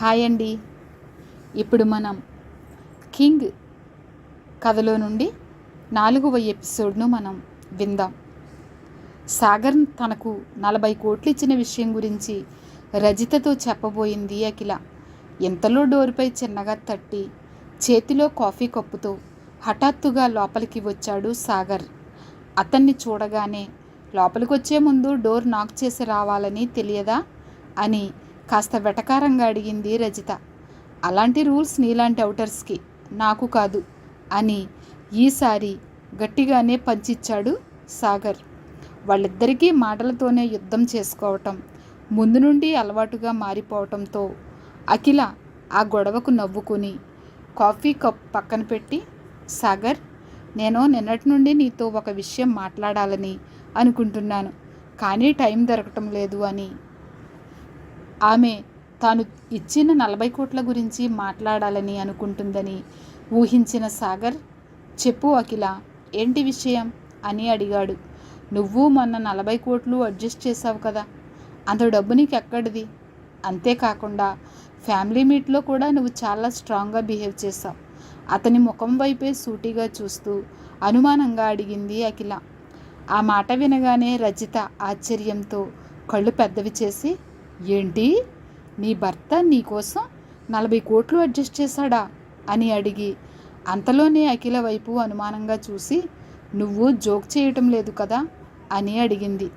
Hi అండి. ఇప్పుడు మనం కింగ్ కథలో నుండి నాలుగవ ఎపిసోడ్ను మనం విందాం. సాగర్ తనకు నలభై కోట్లు ఇచ్చిన విషయం గురించి రజితతో చెప్పబోయింది అఖిల. ఇంతలో డోరుపై చిన్నగా తట్టి చేతిలో కాఫీ కప్పుతో హఠాత్తుగా లోపలికి వచ్చాడు సాగర్. అతన్ని చూడగానే లోపలికొచ్చే ముందు డోర్ నాక్ చేసి రావాలని తెలియదా? అని కాస్త వెటకారంగా అడిగింది రజిత. అలాంటి రూల్స్ నీలాంటి అవుటర్స్కి నాకు కాదు అని ఈసారి గట్టిగానే పంచిచ్చాడు సాగర్. వాళ్ళిద్దరికీ మాటలతోనే యుద్ధం చేసుకోవటం ముందు నుండి అలవాటుగా మారిపోవటంతో అఖిల ఆ గొడవకు నవ్వుకుని కాఫీ కప్ పక్కన పెట్టి సాగర్ నేను నిన్నటి నుండి నీతో ఒక విషయం మాట్లాడాలని అనుకుంటున్నాను కానీ టైం దొరకటం లేదు అని ఆమె తాను ఇచ్చిన నలభై కోట్ల గురించి మాట్లాడాలని అనుకుంటుందని ఊహించిన సాగర్ చెప్పు అఖిల ఏంటి విషయం? అని అడిగాడు. నువ్వు మొన్న నలభై కోట్లు అడ్జస్ట్ చేసావు కదా అంత డబ్బు నీకు ఎక్కడిది అంతేకాకుండా ఫ్యామిలీ మీట్లో కూడా నువ్వు చాలా స్ట్రాంగ్గా బిహేవ్ చేసావు అతని ముఖం వైపే సూటిగా చూస్తూ అనుమానంగా అడిగింది అఖిల. ఆ మాట వినగానే రజిత ఆశ్చర్యంతో కళ్ళు పెద్దవి చేసి ఏంటి? నీ భర్త నీకోసం నలభై కోట్లు అడ్జస్ట్ చేశాడా? అని అడిగి అంతలోనే అఖిల వైపు అనుమానంగా చూసి నువ్వు జోక్ చేయటం లేదు కదా? అని అడిగింది.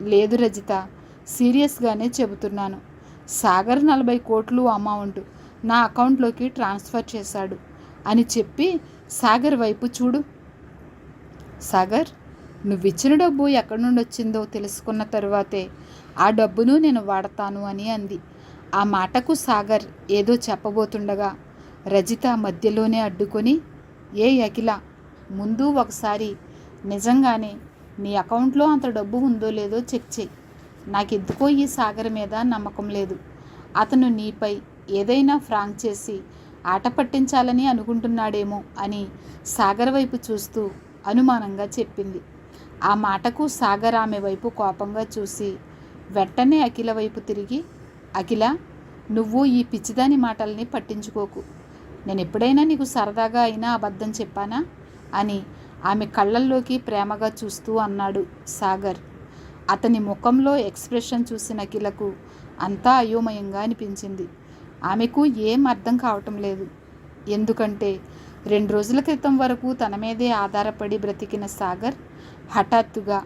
లేదు రజిత సీరియస్గానే చెబుతున్నాను. సాగర్ నలభై కోట్లు అమౌంట్ నా అకౌంట్లోకి ట్రాన్స్ఫర్ చేశాడు అని చెప్పి సాగర్ వైపు చూడు. సాగర్ నువ్విచ్చిన డబ్బు ఎక్కడి నుండి వచ్చిందో తెలుసుకున్న తరువాతే ఆ డబ్బును నేను వాడతాను అని అంది. ఆ మాటకు సాగర్ ఏదో చెప్పబోతుండగా రజిత మధ్యలోనే అడ్డుకొని ఏ అఖిల ముందు ఒకసారి నిజంగానే నీ అకౌంట్లో అంత డబ్బు ఉందో లేదో చెక్ చేయి. నాకెందుకో ఈ సాగర్ మీద నమ్మకం లేదు. అతను నీపై ఏదైనా ఫ్రాంక్ చేసి ఆట పట్టించాలని అనుకుంటున్నాడేమో అని సాగర్ వైపు చూస్తూ అనుమానంగా చెప్పింది. ఆ మాటకు సాగర్ ఆమె వైపు కోపంగా చూసి వెంటనే అఖిల వైపు తిరిగి అఖిల నువ్వు ఈ పిచ్చిదాని మాటల్ని పట్టించుకోకు. నేను ఎప్పుడైనా నీకు సరదాగా అయినా అబద్ధం చెప్పానా? అని ఆమె కళ్ళల్లోకి ప్రేమగా చూస్తూ అన్నాడు సాగర్. అతని ముఖంలో ఎక్స్ప్రెషన్ చూసిన అఖిలకు అంతా అయోమయంగా అనిపించింది. ఆమెకు ఏం అర్థం కావటం లేదు. ఎందుకంటే రెండు రోజుల క్రితం వరకు తన మీదే ఆధారపడి బ్రతికిన సాగర్ హఠాత్తుగా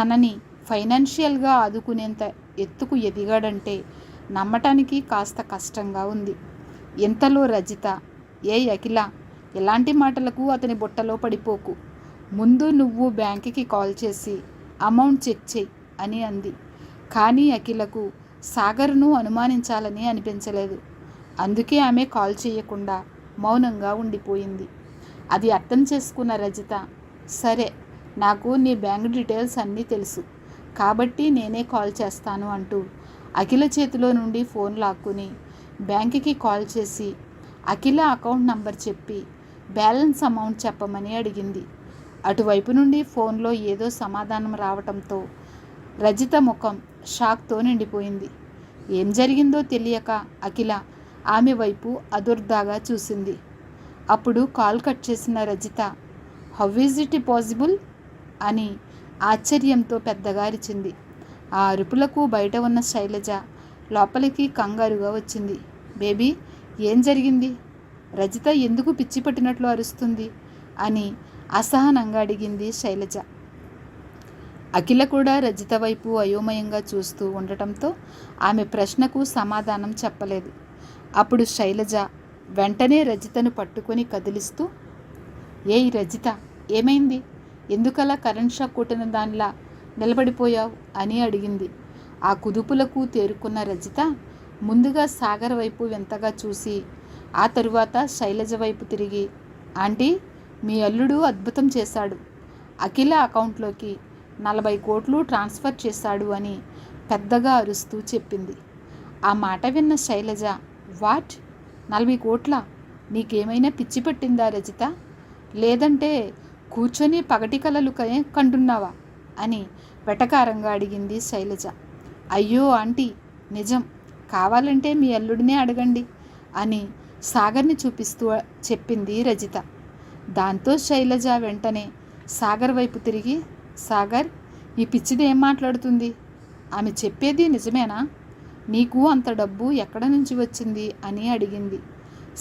తనని ఫైనాన్షియల్గా ఆదుకునేంత ఎత్తుకు ఎదిగాడంటే నమ్మటానికి కాస్త కష్టంగా ఉంది. ఇంతలో రజిత ఏ అఖిల ఎలాంటి మాటలకు అతని బుట్టలో పడిపోకు. ముందు నువ్వు బ్యాంకుకి కాల్ చేసి అమౌంట్ చెక్ చేయి అని అంది. కానీ అఖిలకు సాగర్ను అనుమానించాలని అనిపించలేదు. అందుకే ఆమె కాల్ చేయకుండా మౌనంగా ఉండిపోయింది. అది అర్థం చేసుకున్న రజిత సరే నాకు నీ బ్యాంక్ డీటెయిల్స్ అన్నీ తెలుసు. కాబట్టి నేనే కాల్ చేస్తాను అంటూ అఖిల చేతిలో నుండి ఫోన్ లాక్కుని బ్యాంకుకి కాల్ చేసి అఖిల అకౌంట్ నంబర్ చెప్పి బ్యాలెన్స్ అమౌంట్ చెప్పమని అడిగింది. అటువైపు నుండి ఫోన్లో ఏదో సమాధానం రావటంతో రజిత ముఖం షాక్తో నిండిపోయింది. ఏం జరిగిందో తెలియక అఖిల ఆమె వైపు అదుర్దాగా చూసింది. అప్పుడు కాల్ కట్ చేసిన Rajitha how is it possible? అని ఆశ్చర్యంతో పెద్దగా అరిచింది. ఆ అరుపులకు బయట ఉన్న శైలజ లోపలికి కంగారుగా వచ్చింది. బేబీ ఏం జరిగింది? రజిత ఎందుకు పిచ్చి పట్టినట్లు అరుస్తుంది? అని అసహనంగా అడిగింది శైలజ. అఖిల కూడా రజిత వైపు అయోమయంగా చూస్తూ ఉండటంతో ఆమె ప్రశ్నకు సమాధానం చెప్పలేదు. అప్పుడు శైలజ వెంటనే రజితను పట్టుకొని కదిలిస్తూ ఏయ్ రజిత ఏమైంది? ఎందుకలా కరెంట్ షాక్ కొట్టిన దానిలా నిలబడిపోయావు అని అడిగింది. ఆ కుదుపులకు తేరుకున్న రజిత ముందుగా సాగర్ వైపు వింతగా చూసి ఆ తరువాత శైలజ వైపు తిరిగి ఆంటీ మీ అల్లుడు అద్భుతం చేశాడు. అఖిల అకౌంట్లోకి నలభై కోట్లు ట్రాన్స్ఫర్ చేశాడు అని పెద్దగా అరుస్తూ చెప్పింది. ఆ మాట విన్న శైలజ వాట్? నలభై కోట్ల? నీకేమైనా పిచ్చి పట్టిందా రజిత? లేదంటే కూర్చొని పగటి కలలు కంటున్నావా అని వెటకారంగా అడిగింది శైలజ. అయ్యో ఆంటీ నిజం. కావాలంటే మీ అల్లుడినే అడగండి అని సాగర్ని చూపిస్తూ చెప్పింది రజిత. దాంతో శైలజ వెంటనే సాగర్ వైపు తిరిగి సాగర్ ఈ పిచ్చిది ఏం మాట్లాడుతుంది? ఆమె చెప్పేది నిజమేనా? నీకు అంత డబ్బు ఎక్కడ నుంచి వచ్చింది? అని అడిగింది.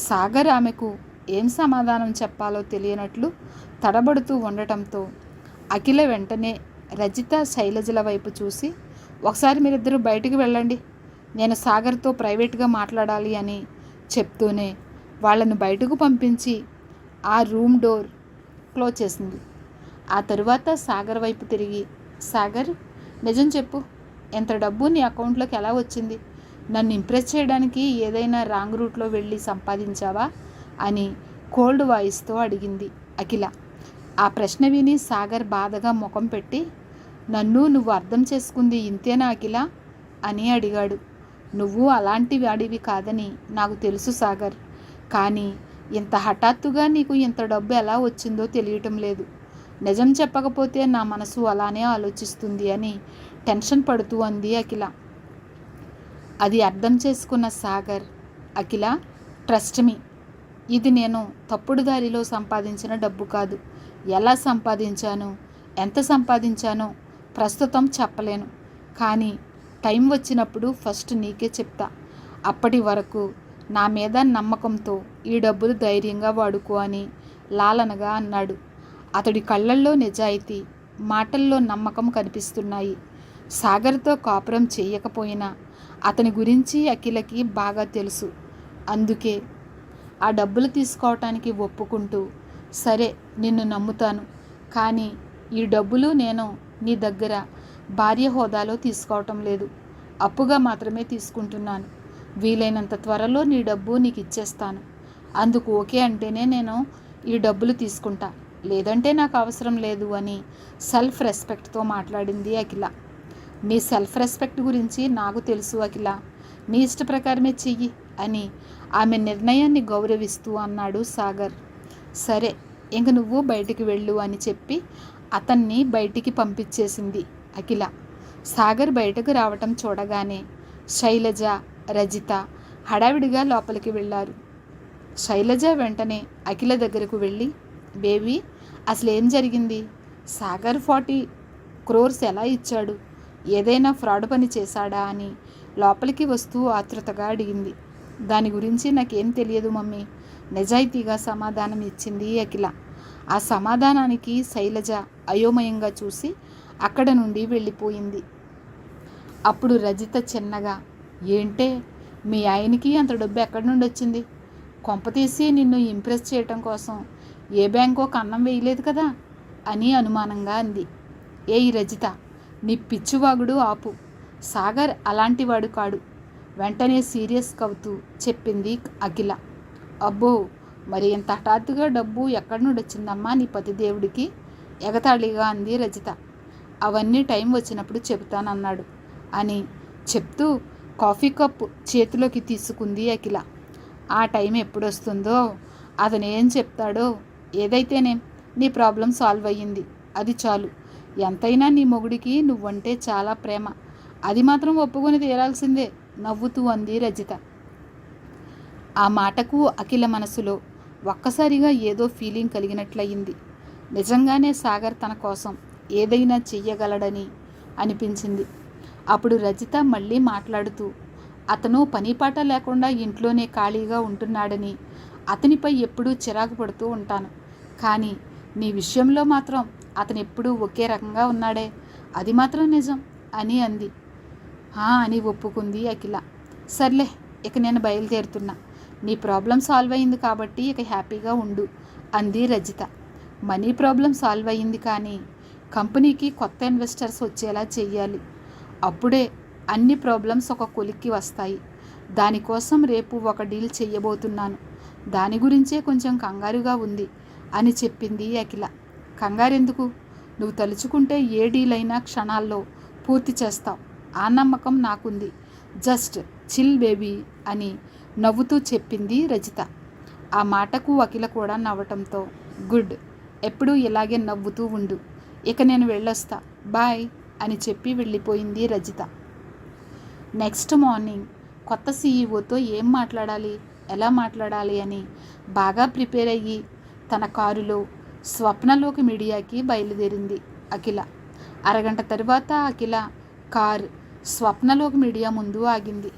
సాగర్ ఆమెకు ఏం సమాధానం చెప్పాలో తెలియనట్లు తడబడుతూ ఉండటంతో అఖిల వెంటనే రజిత శైలజల వైపు చూసి ఒకసారి మీరిద్దరూ బయటికి వెళ్ళండి. నేను సాగర్తో ప్రైవేట్గా మాట్లాడాలి అని చెప్తూనే వాళ్ళను బయటకు పంపించి ఆ రూమ్ డోర్ క్లోజ్ చేసింది. ఆ తరువాత సాగర్ వైపు తిరిగి సాగర్ నిజం చెప్పు. ఎంత డబ్బు నీ అకౌంట్లోకి ఎలా వచ్చింది? నన్ను ఇంప్రెస్ చేయడానికి ఏదైనా రాంగ్ రూట్లో వెళ్ళి సంపాదించావా? అని కోల్డ్ వాయిస్తో అడిగింది అఖిల. ఆ ప్రశ్న విని సాగర్ బాధగా ముఖం పెట్టి నన్ను నువ్వు అర్థం చేసుకుంది ఇంతేనా అఖిల? అని అడిగాడు. నువ్వు అలాంటి వాడివి కాదని నాకు తెలుసు సాగర్. కానీ ఇంత హఠాత్తుగా నీకు ఇంత డబ్బు ఎలా వచ్చిందో తెలియటం లేదు. నిజం చెప్పకపోతే నా మనసు అలానే ఆలోచిస్తుంది అని టెన్షన్ పడుతూ అంది అఖిల. అది అర్థం చేసుకున్న సాగర్ అఖిల ట్రస్ట్ మీ ఇది నేను తప్పుడు దారిలో సంపాదించిన డబ్బు కాదు. ఎలా సంపాదించాను? ఎంత సంపాదించానో? ప్రస్తుతం చెప్పలేను. కానీ టైం వచ్చినప్పుడు ఫస్ట్ నీకే చెప్తా. అప్పటి వరకు నా మీద నమ్మకంతో ఈ డబ్బులు ధైర్యంగా వాడుకో అని లాలనగా అన్నాడు. అతడి కళ్ళల్లో నిజాయితీ మాటల్లో నమ్మకం కనిపిస్తున్నాయి. సాగర్తో కాపురం చేయకపోయినా అతని గురించి అఖిలకి బాగా తెలుసు. అందుకే ఆ డబ్బులు తీసుకోవటానికి ఒప్పుకుంటూ సరే నిన్ను నమ్ముతాను. కానీ ఈ డబ్బులు నేను నీ దగ్గర భార్య హోదాలో తీసుకోవటం లేదు. అప్పుగా మాత్రమే తీసుకుంటున్నాను. వీలైనంత త్వరలో నీ డబ్బు నీకు ఇచ్చేస్తాను. అందుకు ఓకే అంటేనే నేను ఈ డబ్బులు తీసుకుంటా. లేదంటే నాకు అవసరం లేదు అని సెల్ఫ్ రెస్పెక్ట్తో మాట్లాడింది అఖిల. నీ సెల్ఫ్ రెస్పెక్ట్ గురించి నాకు తెలుసు అఖిల. నీ ఇష్ట ప్రకారమే చెయ్యి. అని ఆమె నిర్ణయాన్ని గౌరవిస్తూ అన్నాడు సాగర్. సరే ఇంక నువ్వు బయటికి వెళ్ళు అని చెప్పి అతన్ని బయటికి పంపించేసింది అఖిల. సాగర్ బయటకు రావటం చూడగానే శైలజ రజిత హడావిడిగా లోపలికి వెళ్ళారు. శైలజ వెంటనే అఖిల దగ్గరకు వెళ్ళి బేబీ అసలు ఏం జరిగింది? సాగర్ ఫార్టీ క్రోర్స్ ఎలా ఇచ్చాడు? ఏదైనా ఫ్రాడ్ పని చేశాడా? అని లోపలికి వస్తూ ఆతృతగా అడిగింది. దాని గురించి నాకేం తెలియదు మమ్మీ. నిజాయితీగా సమాధానం ఇచ్చింది అఖిల. ఆ సమాధానానికి శైలజ అయోమయంగా చూసి అక్కడ నుండి వెళ్ళిపోయింది. అప్పుడు రజిత చిన్నగా ఏంటే? మీ ఆయనకి అంత డబ్బు ఎక్కడి నుండి వచ్చింది? కొంపతీసి నిన్ను ఇంప్రెస్ చేయటం కోసం ఏ బ్యాంకో కన్నం వేయలేదు కదా? అని అనుమానంగా అంది. ఏయ్ రజిత నీ పిచ్చివాగుడు ఆపు. సాగర్ అలాంటివాడు కాడు. వెంటనే సీరియస్ కవుతూ చెప్పింది అఖిల. అబ్బో మరి ఇంత హఠాత్తుగా డబ్బు ఎక్కడి నుండి వచ్చిందమ్మా నీ పతిదేవుడికి ఎగతాళిగా అంది రజిత. అవన్నీ టైం వచ్చినప్పుడు చెబుతానన్నాడు అని చెప్తూ కాఫీ కప్ చేతిలోకి తీసుకుంది అఖిల. ఆ టైం ఎప్పుడు వస్తుందో అతను ఏం చెప్తాడో ఏదైతేనే నీ ప్రాబ్లం సాల్వ్ అయ్యింది. అది చాలు. ఎంతైనా నీ మొగుడికి నువ్వంటే చాలా ప్రేమ. అది మాత్రం ఒప్పుకొని తీరాల్సిందే. నవ్వుతూ అంది రజిత. ఆ మాటకు అఖిల మనసులో ఒక్కసారిగా ఏదో ఫీలింగ్ కలిగినట్లయింది. నిజంగానే సాగర్ తన కోసం ఏదైనా చెయ్యగలడని అనిపించింది. అప్పుడు రజిత మళ్ళీ మాట్లాడుతూ అతను పనిపాట లేకుండా ఇంట్లోనే ఖాళీగా ఉంటున్నాడని అతనిపై ఎప్పుడూ చిరాకు పడుతూ ఉంటాను. కానీ నీ విషయంలో మాత్రం అతను ఎప్పుడూ ఒకే రకంగా ఉన్నాడే. అది మాత్రం నిజం అని అంది. అని ఒప్పుకుంది అఖిల. సర్లే ఇక నేను బయలుదేరుతున్నా. నీ ప్రాబ్లం సాల్వ్ అయింది కాబట్టి ఇక హ్యాపీగా ఉండు అంది రజిత. మనీ ప్రాబ్లం సాల్వ్ అయ్యింది కానీ కంపెనీకి కొత్త ఇన్వెస్టర్స్ వచ్చేలా చెయ్యాలి. అప్పుడే అన్ని ప్రాబ్లమ్స్ ఒక కొలిక్కి వస్తాయి. దానికోసం రేపు ఒక డీల్ చెయ్యబోతున్నాను. దాని గురించే కొంచెం కంగారుగా ఉంది అని చెప్పింది అఖిల. కంగారెందుకు? నువ్వు తలుచుకుంటే ఏ డీల్ అయినా క్షణాల్లో పూర్తి చేస్తావు. ఆ నమ్మకం నాకుంది. జస్ట్ చిల్ బేబీ అని నవ్వుతూ చెప్పింది రజిత. ఆ మాటకు అఖిల కూడా నవ్వటంతో గుడ్ ఎప్పుడూ ఇలాగే నవ్వుతూ ఉండు. ఇక నేను వెళ్ళొస్తా బాయ్ అని చెప్పి వెళ్ళిపోయింది రజిత. నెక్స్ట్ మార్నింగ్ కొత్త సీఈఓతో ఏం మాట్లాడాలి ఎలా మాట్లాడాలి అని బాగా ప్రిపేర్ అయ్యి తన కారులో స్వప్నలోకి మీడియాకి బయలుదేరింది అఖిల. అరగంట తరువాత అఖిల కార్ స్వప్నలోకి మీడియా ముందు ఆగింది.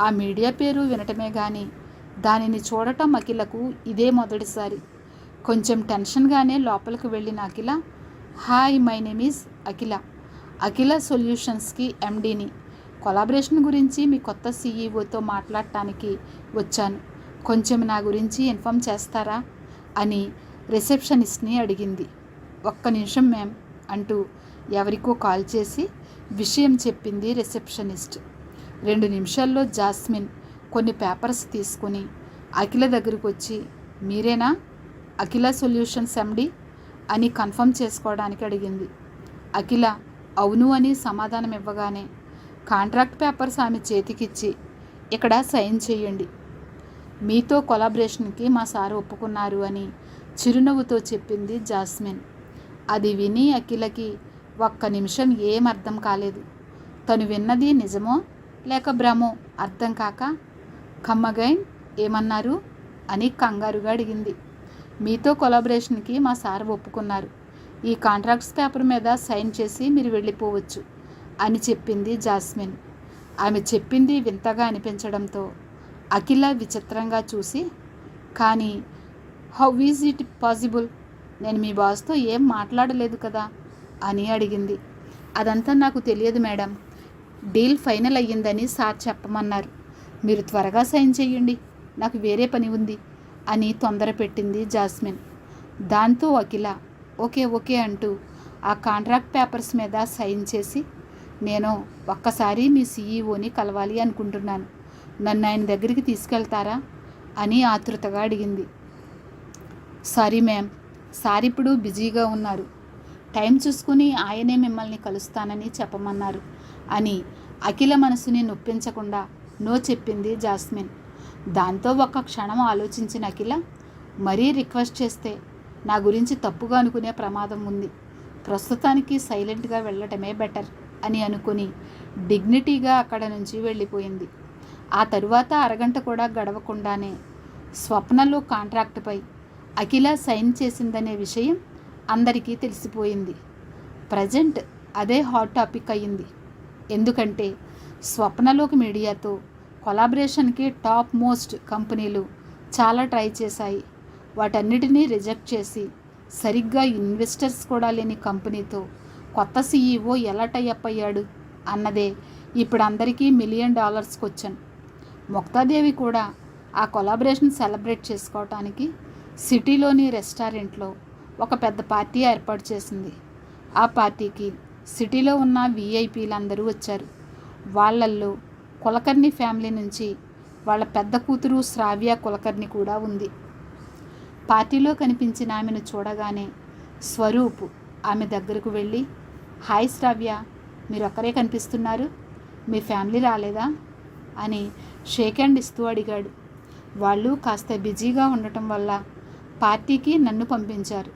ఆ మీడియా పేరు వినటమే కానీ దానిని చూడటం అఖిలకు ఇదే మొదటిసారి. కొంచెం టెన్షన్గానే లోపలికి వెళ్ళిన Akhila hi my name is Akhila. Akhila సొల్యూషన్స్కి ఎండీని కొలాబరేషన్ గురించి మీ కొత్త సీఈఓతో మాట్లాడటానికి వచ్చాను. కొంచెం నా గురించి ఇన్ఫామ్ చేస్తారా? అని రిసెప్షనిస్ట్ని అడిగింది. ఒక్క నిమిషం మ్యామ్. అంటూ ఎవరికో కాల్ చేసి విషయం చెప్పింది రిసెప్షనిస్ట్. రెండు నిమిషాల్లో జాస్మిన్ కొన్ని పేపర్స్ తీసుకుని అఖిల దగ్గరకు వచ్చి మీరేనా? Akhila solutions MD? అని కన్ఫర్మ్ చేసుకోవడానికి అడిగింది. అఖిల అవును అని సమాధానం ఇవ్వగానే కాంట్రాక్ట్ పేపర్స్ ఆమె చేతికిచ్చి ఇక్కడ సైన్ చేయండి. మీతో కొలాబరేషన్కి మా సార్ ఒప్పుకున్నారు అని చిరునవ్వుతో చెప్పింది జాస్మిన్. అది విని అఖిలకి ఒక్క నిమిషం ఏం అర్థం కాలేదు. తను విన్నది నిజమో లేక భ్రమో అర్థం కాక కమ్మగైన్ ఏమన్నారు? అని కంగారుగా అడిగింది. మీతో కొలాబరేషన్కి మా సార్ ఒప్పుకున్నారు. ఈ కాంట్రాక్ట్స్ పేపర్ మీద సైన్ చేసి మీరు వెళ్ళిపోవచ్చు అని చెప్పింది జాస్మిన్. ఆమె చెప్పింది వింతగా అనిపించడంతో అఖిల విచిత్రంగా చూసి కానీ హౌ ఈజ్ ఇట్ పాసిబుల్? నేను మీ బాస్తో ఏం మాట్లాడలేదు కదా అని అడిగింది. అదంతా నాకు తెలియదు మేడం. డీల్ ఫైనల్ అయ్యిందని సార్ చెప్పమన్నారు. మీరు త్వరగా సైన్ చేయండి. నాకు వేరే పని ఉంది అని తొందర పెట్టింది జాస్మిన్. దాంతో అఖిల ఓకే ఓకే అంటూ ఆ కాంట్రాక్ట్ పేపర్స్ మీద సైన్ చేసి నేను ఒక్కసారి మీ సీఈఓని కలవాలి అనుకుంటున్నాను. నన్ను ఆయన దగ్గరికి తీసుకెళ్తారా అని ఆతృతగా అడిగింది. సారీ మ్యామ్ సార్ ఇప్పుడు బిజీగా ఉన్నారు. టైం చూసుకుని ఆయనే మిమ్మల్ని కలుస్తానని చెప్పమన్నారు అని అఖిల మనసుని నొప్పించకుండా నో చెప్పింది జాస్మిన్. దాంతో ఒక్క క్షణం ఆలోచించిన అఖిల మరీ రిక్వెస్ట్ చేస్తే నా గురించి తప్పుగా అనుకునే ప్రమాదం ఉంది. ప్రస్తుతానికి సైలెంట్గా వెళ్ళటమే బెటర్ అని అనుకుని డిగ్నిటీగా అక్కడ నుంచి వెళ్ళిపోయింది. ఆ తరువాత అరగంట కూడా గడవకుండానే స్వప్నలో కాంట్రాక్ట్పై అఖిల సైన్ చేసిందనే విషయం అందరికీ తెలిసిపోయింది. ప్రజెంట్ అదే హాట్ టాపిక్ అయ్యింది. ఎందుకంటే స్వప్నలోకి మీడియాతో కొలాబరేషన్కి టాప్ మోస్ట్ కంపెనీలు చాలా ట్రై చేశాయి. వాటన్నిటినీ రిజెక్ట్ చేసి సరిగ్గా ఇన్వెస్టర్స్ కూడా లేని కంపెనీతో కొత్త సీఈఓ ఎలా టైఅప్ అయ్యాడు అన్నదే ఇప్పుడు అందరికీ మిలియన్ డాలర్స్ క్వశ్చన్. ముక్తాదేవి కూడా ఆ కొలాబరేషన్ సెలబ్రేట్ చేసుకోవటానికి సిటీలోని రెస్టారెంట్లో ఒక పెద్ద పార్టీ ఏర్పాటు చేసింది. ఆ పార్టీకి సిటీలో ఉన్న వీఐపీలందరూ వచ్చారు. వాళ్ళల్లో కులకర్ణి ఫ్యామిలీ నుంచి వాళ్ళ పెద్ద కూతురు శ్రావ్య కులకర్ణి కూడా ఉంది. పార్టీలో కనిపించిన ఆమెను చూడగానే స్వరూప్ ఆమె దగ్గరకు వెళ్ళి హాయ్ శ్రావ్య మీరు ఒక్కరే కనిపిస్తున్నారు? మీ ఫ్యామిలీ రాలేదా? అని షేక్ హ్యాండ్ ఇస్తూ అడిగాడు. వాళ్ళు కాస్త బిజీగా ఉండటం వల్ల పార్టీకి నన్ను పంపించారు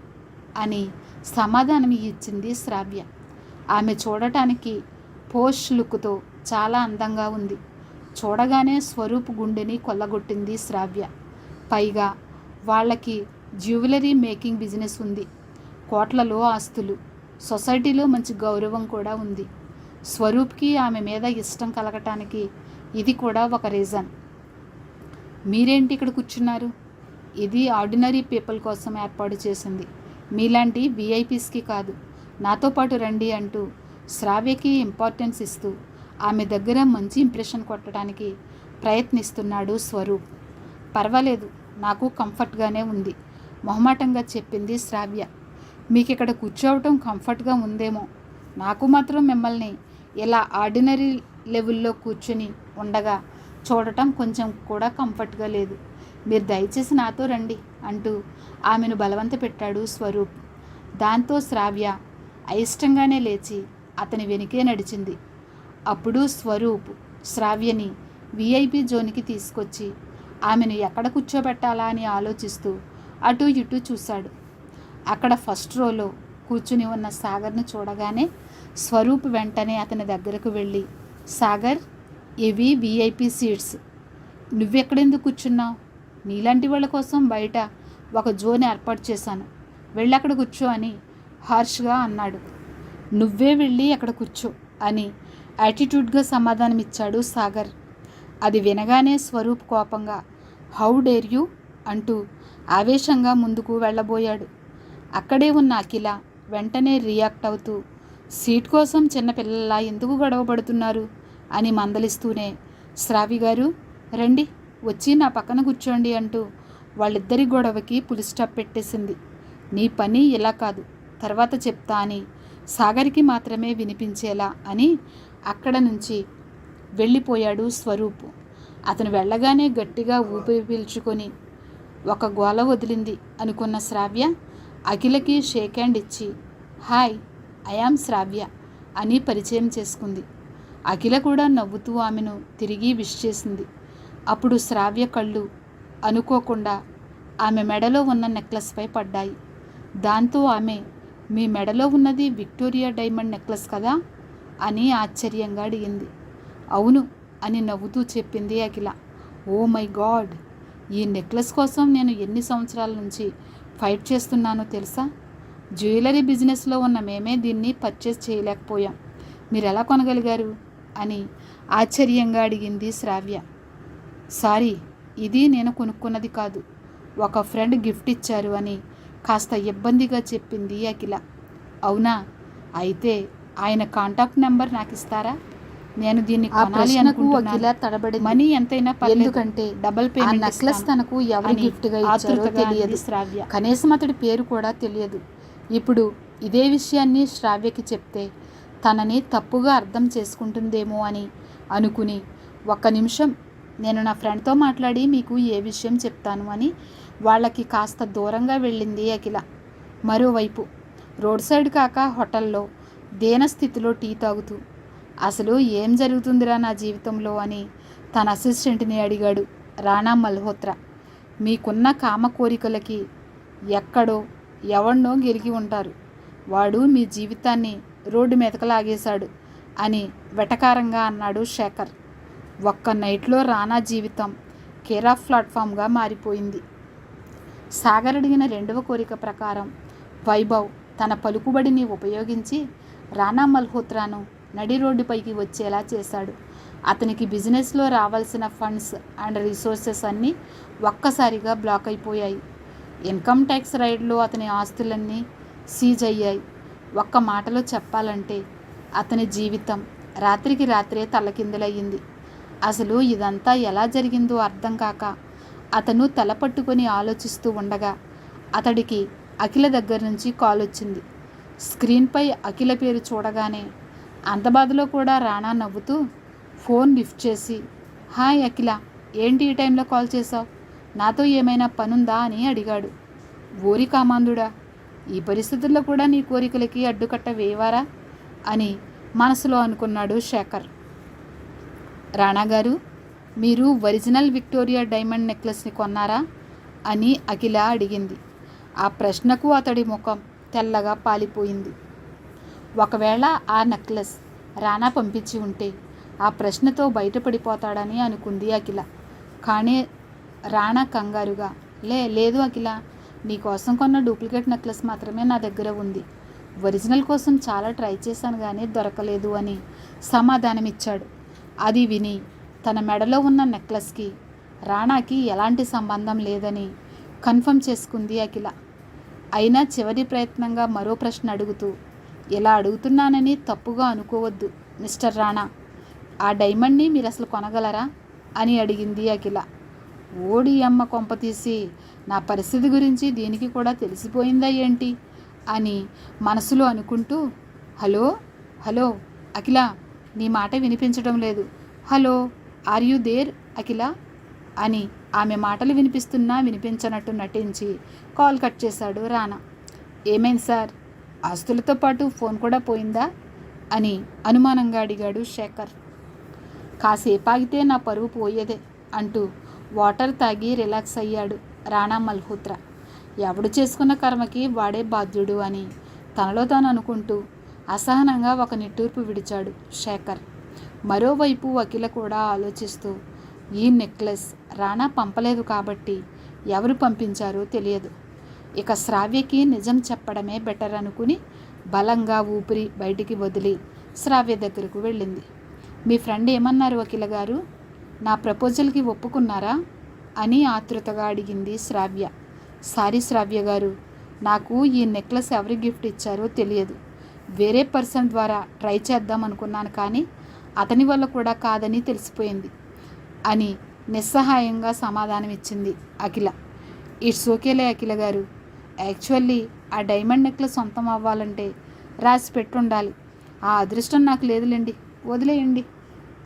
అని సమాధానం ఇచ్చింది శ్రావ్య. ఆమె చూడటానికి పోష్ లుక్తో చాలా అందంగా ఉంది. చూడగానే స్వరూప్ గుండెని కొల్లగొట్టింది శ్రావ్య. పైగా వాళ్ళకి జ్యువెలరీ మేకింగ్ బిజినెస్ ఉంది. కోట్లలో ఆస్తులు సొసైటీలో మంచి గౌరవం కూడా ఉంది. స్వరూప్కి ఆమె మీద ఇష్టం కలగటానికి ఇది కూడా ఒక రీజన్. మీరేంటి ఇక్కడ కూర్చున్నారు? ఇది ఆర్డినరీ పీపుల్ కోసం ఏర్పాటు చేసింది. మీలాంటి విఐపీస్కి కాదు. నాతో పాటు రండి అంటూ శ్రావ్యకి ఇంపార్టెన్స్ ఇస్తూ ఆమె దగ్గర మంచి ఇంప్రెషన్ కొట్టడానికి ప్రయత్నిస్తున్నాడు స్వరూప్. పర్వాలేదు నాకు కంఫర్ట్గానే ఉంది. మొహమాటంగా చెప్పింది శ్రావ్య. మీకు ఇక్కడ కూర్చోవటం కంఫర్ట్గా ఉందేమో. నాకు మాత్రం మిమ్మల్ని ఇలా ఆర్డినరీ లెవెల్లో కూర్చుని ఉండగా చూడటం కొంచెం కూడా కంఫర్ట్గా లేదు. మీరు దయచేసి నాతో రండి అంటూ ఆమెను బలవంత పెట్టాడు స్వరూప్. దాంతో శ్రావ్య అయిష్టంగానే లేచి అతని వెనుకే నడిచింది. అప్పుడు స్వరూప్ శ్రావ్యని విఐపి జోన్కి తీసుకొచ్చి ఆమెను ఎక్కడ కూర్చోబెట్టాలా అని ఆలోచిస్తూ అటు ఇటు చూశాడు. అక్కడ ఫస్ట్ రోలో కూర్చుని ఉన్న సాగర్ను చూడగానే స్వరూప్ వెంటనే అతని దగ్గరకు వెళ్ళి సాగర్ ఇవి విఐపి సీట్స్. నువ్వెక్కడెందుకు కూర్చున్నావు? నీలాంటి వాళ్ళ కోసం బయట ఒక జోన్ ఏర్పాటు చేశాను. వెళ్ళి అక్కడ కూర్చో అని హార్ష్గా అన్నాడు. నువ్వే వెళ్ళి అక్కడ కూర్చో అని యాటిట్యూడ్గా సమాధానమిచ్చాడు సాగర్. అది వినగానే స్వరూప్ కోపంగా హౌ డేర్ యూ? అంటూ ఆవేశంగా ముందుకు వెళ్ళబోయాడు. అక్కడే ఉన్న అఖిల వెంటనే రియాక్ట్ అవుతూ సీట్ కోసం చిన్నపిల్లలా ఎందుకు గొడవ పడుతున్నారు? అని మందలిస్తూనే శ్రావి గారు రండి. వచ్చి నా పక్కన కూర్చోండి అంటూ వాళ్ళిద్దరి గొడవకి పులి స్టాప్ పెట్టేసింది. నీ పని ఇలా కాదు తర్వాత చెప్తా అని సాగర్కి మాత్రమే వినిపించేలా అని అక్కడ నుంచి వెళ్ళిపోయాడు స్వరూప్. అతను వెళ్ళగానే గట్టిగా ఊపిరి పీల్చుకొని ఒక గోల వదిలింది అనుకున్న శ్రావ్య అఖిలకి షేక్ హ్యాండ్ ఇచ్చి హాయ్ ఐఆమ్ శ్రావ్య అని పరిచయం చేసుకుంది. అఖిల కూడా నవ్వుతూ ఆమెను తిరిగి విష్ చేసింది. అప్పుడు శ్రావ్య కళ్ళు అనుకోకుండా ఆమె మెడలో ఉన్న నెక్లెస్పై పడ్డాయి. దాంతో ఆమె మీ మెడలో ఉన్నది విక్టోరియా డైమండ్ నెక్లెస్ కదా అని ఆశ్చర్యంగా అడిగింది. అవును అని నవ్వుతూ చెప్పింది అఖిల. Oh my god! ఈ నెక్లెస్ కోసం నేను ఎన్ని సంవత్సరాల నుంచి ఫైట్ చేస్తున్నానో తెలుసా? జ్యువెలరీ బిజినెస్లో ఉన్న మేమే దీన్ని పర్చేస్ చేయలేకపోయాం. మీరు ఎలా కొనగలిగారు అని ఆశ్చర్యంగా అడిగింది శ్రావ్య. సారీ ఇది నేను కొనుక్కున్నది కాదు. ఒక ఫ్రెండ్ గిఫ్ట్ ఇచ్చారు అని కాస్త ఇబ్బందిగా చెప్పింది అఖిల. అవునా? అయితే ఆయన కాంటాక్ట్ నెంబర్ నాకు ఇస్తారా నేను దీన్ని కొనాలి అనుకుంటున్నాను. తడబడి మనీ ఎంతైనా ఎందుకంటే డబుల్ పేమెంట్ నెక్లెస్ తనకు ఎవరి గిఫ్ట్గా ఇచ్చారో తెలియదు. శ్రావ్య. కనీసం అతడి పేరు కూడా తెలియదు. ఇప్పుడు ఇదే విషయాన్ని శ్రావ్యకి చెప్తే తనని తప్పుగా అర్థం చేసుకుంటుందేమో అని అనుకుని ఒక్క నిమిషం నేను నా ఫ్రెండ్తో మాట్లాడి మీకు ఏ విషయం చెప్తాను అని వాళ్ళకి కాస్త దూరంగా వెళ్ళింది అఖిల. మరోవైపు రోడ్ సైడ్ కాక హోటల్లో దీనస్థితిలో టీ తాగుతూ అసలు ఏం జరుగుతుందిరా నా జీవితంలో? అని తన అసిస్టెంట్ని అడిగాడు రాణా మల్హోత్రా. మీకున్న కామ కోరికలకి ఎక్కడో ఎవరినో గెలిగి ఉంటారు. వాడు మీ జీవితాన్ని రోడ్డు మీదకు లాగేశాడు అని వెటకారంగా అన్నాడు శేఖర్. ఒక్క నైట్లో రానా జీవితం కేరా ప్లాట్ఫామ్గా మారిపోయింది. సాగర్ అడిగిన రెండవ కోరిక ప్రకారం వైభవ్ తన పలుకుబడిని ఉపయోగించి రానా మల్హోత్రాను నడి రోడ్డుపైకి వచ్చేలా చేశాడు. అతనికి బిజినెస్లో రావాల్సిన ఫండ్స్ అండ్ రిసోర్సెస్ అన్నీ ఒక్కసారిగా బ్లాక్ అయిపోయాయి. ఇన్కమ్ ట్యాక్స్ రైడ్లో అతని ఆస్తులన్నీ సీజ్ అయ్యాయి. ఒక్క మాటలో చెప్పాలంటే అతని జీవితం రాత్రికి రాత్రే తలకిందులయ్యింది. అసలు ఇదంతా ఎలా జరిగిందో అర్థం కాక అతను తల పట్టుకొని ఆలోచిస్తూ ఉండగా అతడికి అఖిల దగ్గర నుంచి కాల్ వచ్చింది. స్క్రీన్పై అఖిల పేరు చూడగానే అంత బాధలో కూడా రాణా నవ్వుతూ ఫోన్ లిఫ్ట్ చేసి హాయ్ అఖిల ఏంటి ఈ టైంలో కాల్ చేసావు నాతో ఏమైనా పనుందా? అని అడిగాడు. ఓరి కామాందుడా ఈ పరిస్థితుల్లో కూడా నీ కోరికలకి అడ్డుకట్ట వేయవారా? అని మనసులో అనుకున్నాడు శేఖర్. రాణా గారు మీరు ఒరిజినల్ విక్టోరియా డైమండ్ నెక్లెస్ని కొన్నారా? అని అఖిల అడిగింది. ఆ ప్రశ్నకు అతడి ముఖం తెల్లగా పాలిపోయింది. ఒకవేళ ఆ నెక్లెస్ రానా పంపించి ఉంటే ఆ ప్రశ్నతో బయటపడిపోతాడని అనుకుంది అఖిల. కానీ రాణా కంగారుగా లే లేదు అఖిల. నీకోసం కొన్న డూప్లికేట్ నెక్లెస్ మాత్రమే నా దగ్గర ఉంది. ఒరిజినల్ కోసం చాలా ట్రై చేశాను కానీ దొరకలేదు అని సమాధానమిచ్చాడు. అది విని తన మెడలో ఉన్న నెక్లెస్కి రాణాకి ఎలాంటి సంబంధం లేదని కన్ఫర్మ్ చేసుకుంది అఖిల. అయినా చివరి ప్రయత్నంగా మరో ప్రశ్న అడుగుతూ ఇలా అడుగుతున్నానని తప్పుగా అనుకోవద్దు మిస్టర్ రాణా. ఆ డైమండ్ని మీరు అసలు కొనగలరా? అని అడిగింది అఖిల. ఓడి అమ్మ కొంప తీసి నా పరిస్థితి గురించి దీనికి కూడా తెలిసిపోయిందా ఏంటి? అని మనసులో అనుకుంటూ హలో హలో అఖిల నీ మాట వినిపించడం లేదు. Hello are you there Akhila? అని ఆమె మాటలు వినిపిస్తున్నా వినిపించనట్టు నటించి కాల్ కట్ చేశాడు రానా. ఏమైంది సార్? ఆస్తులతో పాటు ఫోన్ కూడా పోయిందా? అని అనుమానంగా అడిగాడు శేఖర్. కాసేపు ఆగితే నా పరువు పోయేదే అంటూ వాటర్ తాగి రిలాక్స్ అయ్యాడు రాణా మల్హోత్రా. ఎవడు చేసుకున్న కర్మకి వాడే బాధ్యుడు అని తనలో తాను అనుకుంటూ అసహనంగా ఒక నిట్టూర్పు విడిచాడు శేఖర్. మరోవైపు వకీల కూడా ఆలోచిస్తూ ఈ నెక్లెస్ రాణా పంపలేదు కాబట్టి ఎవరు పంపించారో తెలియదు. ఇక శ్రావ్యకి నిజం చెప్పడమే బెటర్ అనుకుని బలంగా ఊపిరి బయటికి వదిలి శ్రావ్య దగ్గరకు వెళ్ళింది. మీ ఫ్రెండ్ ఏమన్నారు వకీల గారు? నా ప్రపోజల్కి ఒప్పుకున్నారా? అని ఆతృతగా అడిగింది శ్రావ్య. సారీ శ్రావ్య గారు నాకు ఈ నెక్లెస్ ఎవరి గిఫ్ట్ ఇచ్చారో తెలియదు. వేరే పర్సన్ ద్వారా ట్రై చేద్దాం అనుకున్నాను కానీ అతని వల్ల కూడా కాదని తెలిసిపోయింది అని నిస్సహాయంగా సమాధానం ఇచ్చింది అఖిల. ఇట్స్ ఓకేలే అఖిల గారు. యాక్చువల్లీ ఆ డైమండ్ నెక్లెస్ సొంతం అవ్వాలంటే రాసి పెట్టుండాలి. ఆ అదృష్టం నాకు లేదులేండి. వదిలేయండి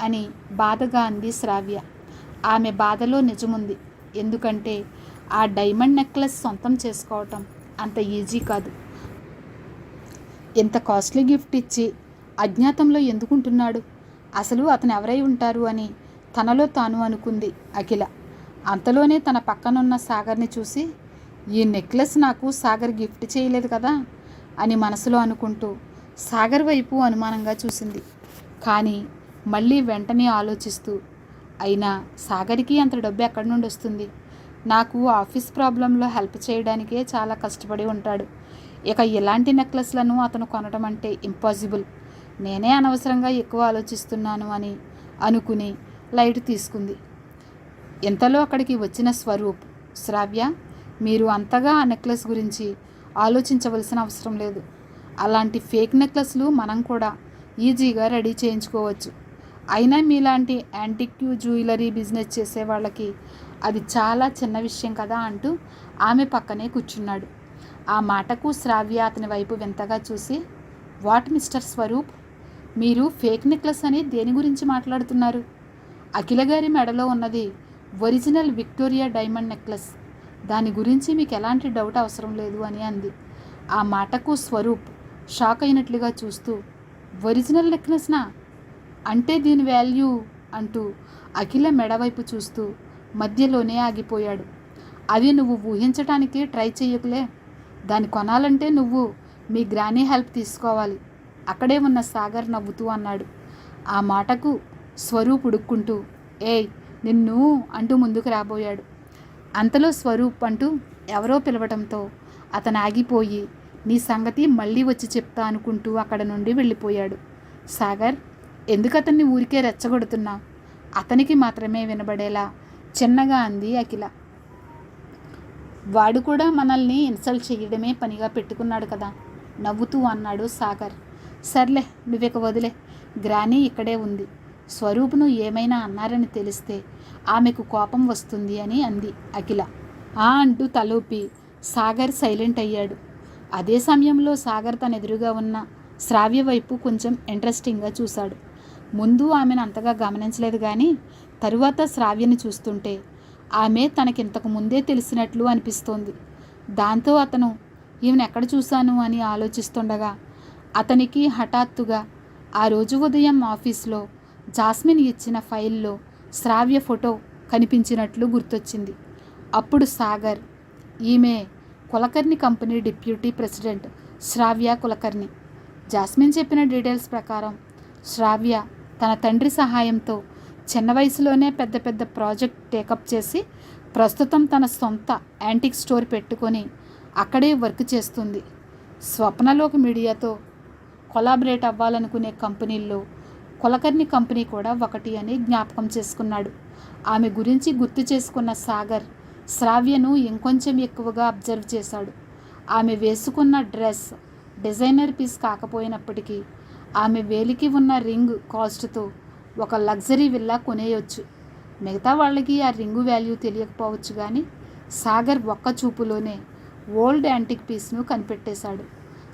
అని బాధగా అంది శ్రావ్య. ఆమె బాధలో నిజముంది. ఎందుకంటే ఆ డైమండ్ నెక్లెస్ సొంతం చేసుకోవటం అంత ఈజీ కాదు. ఇంత కాస్ట్లీ గిఫ్ట్ ఇచ్చి అజ్ఞాతంలో ఎందుకుంటున్నాడు? అసలు అతను ఎవరై ఉంటారు అని తనలో తాను అనుకుంది అఖిల. అంతలోనే తన పక్కనున్న సాగర్ని చూసి ఈ నెక్లెస్ నాకు సాగర్ గిఫ్ట్ చేయలేదు కదా? అని మనసులో అనుకుంటూ సాగర్ వైపు అనుమానంగా చూసింది. కానీ మళ్ళీ వెంటనే ఆలోచిస్తూ అయినా సాగర్కి అంత డబ్బు ఎక్కడి నుండి వస్తుంది నాకు ఆఫీస్ ప్రాబ్లంలో హెల్ప్ చేయడానికే చాలా కష్టపడి ఉంటాడు. ఇక ఇలాంటి నెక్లెస్లను అతను కొనడం అంటే ఇంపాసిబుల్ నేనే అనవసరంగా ఎక్కువ ఆలోచిస్తున్నాను అని అనుకుని లైట్ తీసుకుంది. ఇంతలో అక్కడికి వచ్చిన స్వరూప్ శ్రావ్య మీరు అంతగా ఆ నెక్లెస్ గురించి ఆలోచించవలసిన అవసరం లేదు. అలాంటి ఫేక్ నెక్లెస్లు మనం కూడా ఈజీగా రెడీ చేయించుకోవచ్చు. అయినా మీలాంటి యాంటిక్ జ్యువెలరీ బిజినెస్ చేసే వాళ్ళకి అది చాలా చిన్న విషయం కదా అంటూ ఆమె పక్కనే కూర్చున్నాడు. ఆ మాటకు శ్రావ్య అతని వైపు వింతగా చూసి వాట్ మిస్టర్ స్వరూప్? మీరు ఫేక్ నెక్లెస్ అని దేని గురించి మాట్లాడుతున్నారు? అఖిల గారి మెడలో ఉన్నది ఒరిజినల్ విక్టోరియా డైమండ్ నెక్లెస్. దాని గురించి మీకు ఎలాంటి డౌట్ అవసరం లేదు అని అంది. ఆ మాటకు స్వరూప్ షాక్ అయినట్లుగా చూస్తూ ఒరిజినల్ నెక్లెస్నా? అంటే దీని వాల్యూ అంటూ అఖిల మెడవైపు చూస్తూ మధ్యలోనే ఆగిపోయాడు. అవి నువ్వు ఊహించటానికి ట్రై చేయకులే దాన్ని కొనాలంటే నువ్వు మీ గ్రానీ హెల్ప్ తీసుకోవాలి. అక్కడే ఉన్న సాగర్ నవ్వుతూ అన్నాడు. ఆ మాటకు స్వరూప్ ఉడుక్కుంటూ ఏయ్ నిన్ను అంటూ ముందుకు రాబోయాడు. అంతలో స్వరూప్ అంటూ ఎవరో పిలవటంతో అతను ఆగిపోయి నీ సంగతి మళ్ళీ వచ్చి చెప్తా అనుకుంటూ అక్కడ నుండి వెళ్ళిపోయాడు. సాగర్ ఎందుకు అతన్ని ఊరికే రెచ్చగొడుతున్నా? అతనికి మాత్రమే వినబడేలా చిన్నగా అంది అఖిల. వాడు కూడా మనల్ని ఇన్సల్ట్ చేయడమే పనిగా పెట్టుకున్నాడు కదా. నవ్వుతూ అన్నాడు సాగర్. సర్లే నువ్విక వదిలే. గ్రానీ ఇక్కడే ఉంది. స్వరూపును ఏమైనా అన్నారని తెలిస్తే ఆమెకు కోపం వస్తుంది అని అంది అఖిల. ఆ అంటూ తలూపి సాగర్ సైలెంట్ అయ్యాడు. అదే సమయంలో సాగర్ తన ఎదురుగా ఉన్న శ్రావ్య వైపు కొంచెం ఇంట్రెస్టింగ్గా చూశాడు. ముందు ఆమెను అంతగా గమనించలేదు కానీ తరువాత శ్రావ్యని చూస్తుంటే ఆమె తనకింతకు ముందే తెలిసినట్లు అనిపిస్తోంది. దాంతో అతను ఈమెను ఎక్కడ చూశాను? అని ఆలోచిస్తుండగా అతనికి హఠాత్తుగా ఆ రోజు ఉదయం ఆఫీస్లో జాస్మిన్ ఇచ్చిన ఫైల్లో శ్రావ్య ఫోటో కనిపించినట్లు గుర్తొచ్చింది. అప్పుడు సాగర్ ఈమె Kulkarni company deputy president Shravya Kulkarni. Jasmine చెప్పిన డీటెయిల్స్ ప్రకారం శ్రావ్య తన తండ్రి సహాయంతో చిన్న వయసులోనే పెద్ద పెద్ద ప్రాజెక్ట్ టేకప్ చేసి ప్రస్తుతం తన సొంత యాంటిక్ స్టోర్ పెట్టుకొని అక్కడే వర్క్ చేస్తుంది. స్వప్నలోక మీడియాతో కొలాబరేట్ అవ్వాలనుకునే కంపెనీల్లో కులకర్ణి కంపెనీ కూడా ఒకటి అని జ్ఞాపకం చేసుకున్నాడు. ఆమె గురించి గుర్తు చేసుకున్న సాగర్ శ్రావ్యను ఇంకొంచెం ఎక్కువగా అబ్జర్వ్ చేశాడు. ఆమె వేసుకున్న డ్రెస్ డిజైనర్ పీస్ కాకపోయినప్పటికీ ఆమె వేలికి ఉన్న రింగ్ కాస్ట్తో ఒక లగ్జరీ విల్లా కొనేయొచ్చు. మిగతా వాళ్ళకి ఆ రింగు వాల్యూ తెలియకపోవచ్చు కానీ సాగర్ ఒక్క చూపులోనే ఓల్డ్ యాంటిక్ పీస్ను కనిపెట్టేశాడు.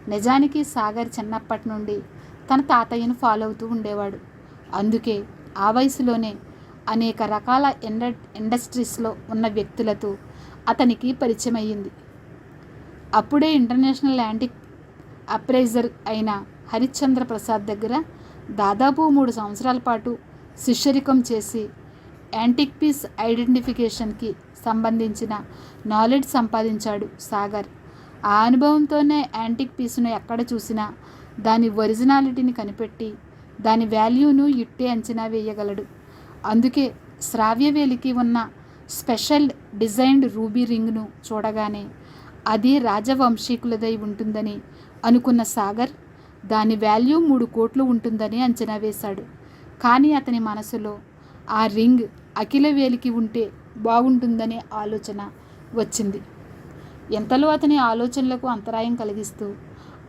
నిజానికి సాగర్ చిన్నప్పటి నుండి తన తాతయ్యను ఫాలో అవుతూ ఉండేవాడు. అందుకే ఆ వయసులోనే అనేక రకాల ఇండ ఇండస్ట్రీస్లో ఉన్న వ్యక్తులతో అతనికి పరిచయం అయ్యింది అప్పుడే ఇంటర్నేషనల్ యాంటిక్ అప్రైజర్ అయిన హరిశ్చంద్ర ప్రసాద్ దగ్గర దాదాపు మూడు సంవత్సరాల పాటు శిష్యరికం చేసి యాంటిక్ పీస్ ఐడెంటిఫికేషన్కి సంబంధించిన నాలెడ్జ్ సంపాదించాడు సాగర్. ఆ అనుభవంతోనే యాంటిక్ పీస్ను ఎక్కడ చూసినా దాని ఒరిజినాలిటీని కనిపెట్టి దాని వాల్యూను ఇట్టే అంచనా వేయగలడు. అందుకే శ్రావ్యవేలికి ఉన్న స్పెషల్ డిజైన్డ్ రూబీ రింగ్ను చూడగానే అది రాజవంశీకులదై ఉంటుందని అనుకున్న సాగర్ దాని వాల్యూ మూడు కోట్లు ఉంటుందని అంచనా వేశాడు. కానీ అతని మనసులో ఆ రింగ్ అఖిల వేలికి ఉంటే బాగుంటుందనే ఆలోచన వచ్చింది. ఎంతలో అతని ఆలోచనలకు అంతరాయం కలిగిస్తూ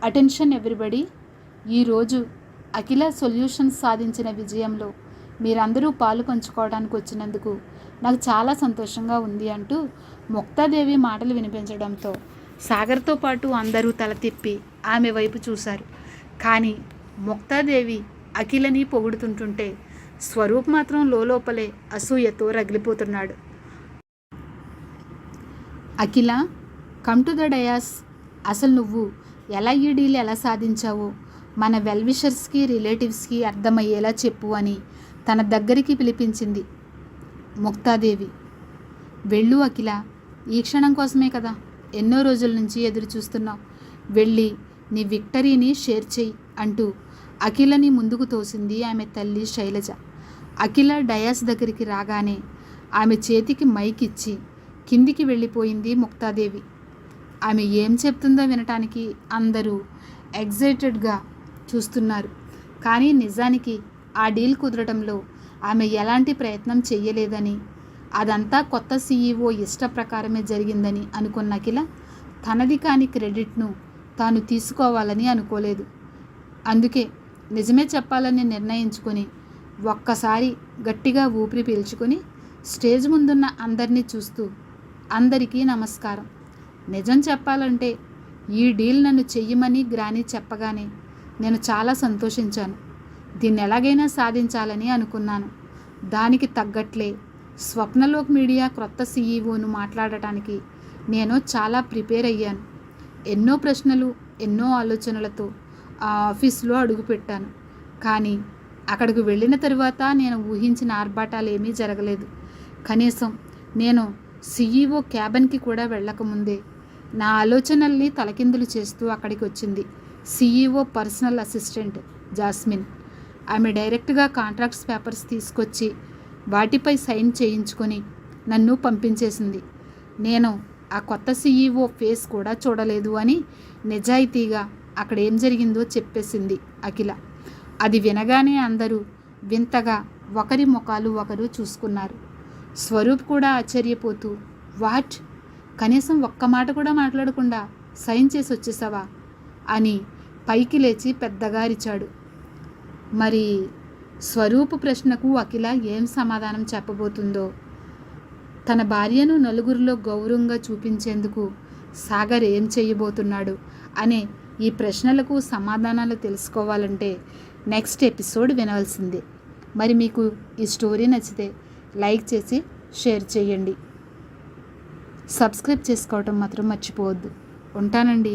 అటెన్షన్ ఎవ్రీబడి ఈరోజు అఖిల సొల్యూషన్స్ సాధించిన విజయంలో మీరందరూ పాలు పంచుకోవడానికి వచ్చినందుకు నాకు చాలా సంతోషంగా ఉంది అంటూ ముక్తాదేవి మాటలు వినిపించడంతో సాగర్తో పాటు అందరూ తల తిప్పి ఆమె వైపు చూశారు. కానీ ముక్తాదేవి అఖిలని పొగుడుతుంటుంటే స్వరూప్ మాత్రం లోపలే అసూయతో రగిలిపోతున్నాడు. Akhila come to the dais అసలు నువ్వు ఎలా ఈ డీల్ ఎలా సాధించావో? మన వెల్విషర్స్కి రిలేటివ్స్కి అర్థమయ్యేలా చెప్పు అని తన దగ్గరికి పిలిపించింది ముక్తాదేవి. వెళ్ళు అఖిల ఈ క్షణం కోసమే కదా ఎన్నో రోజుల నుంచి ఎదురు చూస్తున్నావు వెళ్ళి నీ విక్టరీని షేర్ చెయ్యి అంటూ అఖిలని ముందుకు తోసింది ఆమె తల్లి శైలజ. అఖిల డయాస్ దగ్గరికి రాగానే ఆమె చేతికి మైక్ ఇచ్చి కిందికి వెళ్ళిపోయింది ముక్తాదేవి. ఆమె ఏం చెప్తుందో వినటానికి అందరూ ఎగ్జైటెడ్గా చూస్తున్నారు. కానీ నిజానికి ఆ డీల్ కుదరడంలో ఆమె ఎలాంటి ప్రయత్నం చేయలేదని అదంతా కొత్త సీఈఓ ఇష్ట ప్రకారమే జరిగిందని అనుకున్న అఖిల తనది కాని క్రెడిట్ను తాను తీసుకోవాలని అనుకోలేదు. అందుకే నిజమే చెప్పాలని నిర్ణయించుకొని ఒక్కసారి గట్టిగా ఊపిరి పీల్చుకొని స్టేజ్ ముందున్న అందరినీ చూస్తూ అందరికీ నమస్కారం. నిజం చెప్పాలంటే ఈ డీల్ నన్ను చెయ్యమని గ్రాని చెప్పగానే నేను చాలా సంతోషించాను. దీన్ని ఎలాగైనా సాధించాలని అనుకున్నాను. దానికి తగ్గట్లే స్వప్నలోక్ మీడియా క్రొత్త సీఈఓను మాట్లాడటానికి నేను చాలా ప్రిపేర్ అయ్యాను. ఎన్నో ప్రశ్నలు ఎన్నో ఆలోచనలతో ఆ ఆఫీస్లో అడుగుపెట్టాను. కానీ అక్కడికి వెళ్ళిన తరువాత నేను ఊహించిన ఆర్భాటాలు ఏమీ జరగలేదు. కనీసం నేను సీఈఓ క్యాబిన్కి కూడా వెళ్ళకముందే నా ఆలోచనల్ని తలకిందులు చేస్తూ అక్కడికి వచ్చింది సీఈఓ పర్సనల్ అసిస్టెంట్ జాస్మిన్. ఆమె డైరెక్ట్గా కాంట్రాక్ట్స్ పేపర్స్ తీసుకొచ్చి వాటిపై సైన్ చేయించుకొని నన్ను పంపించేసింది. నేను ఆ కొత్త సీఈఓ ఫేస్ కూడా చూడలేదు అని నిజాయితీగా అక్కడ ఏం జరిగిందో చెప్పేసింది అఖిల. అది వినగానే అందరూ వింతగా ఒకరి ముఖాలు ఒకరు చూసుకున్నారు. స్వరూప్ కూడా ఆశ్చర్యపోతూ వాట్? కనీసం ఒక్క మాట కూడా మాట్లాడకుండా సైన్ చేసి వచ్చేసావా? అని పైకి లేచి పెద్దగా అరిచాడు. మరి స్వరూప్ ప్రశ్నకు అఖిల ఏం సమాధానం చెప్పబోతుందో తన భార్యను నలుగురిలో గౌరవంగా చూపించేందుకు సాగర్ ఏం చేయబోతున్నాడు అనే ఈ ప్రశ్నలకు సమాధానాలు తెలుసుకోవాలంటే నెక్స్ట్ ఎపిసోడ్ వినవలసిందే. మరి మీకు ఈ స్టోరీ నచ్చితే లైక్ చేసి షేర్ చేయండి. సబ్స్క్రైబ్ చేసుకోవటం మాత్రం మర్చిపోవద్దు. ఉంటానండి.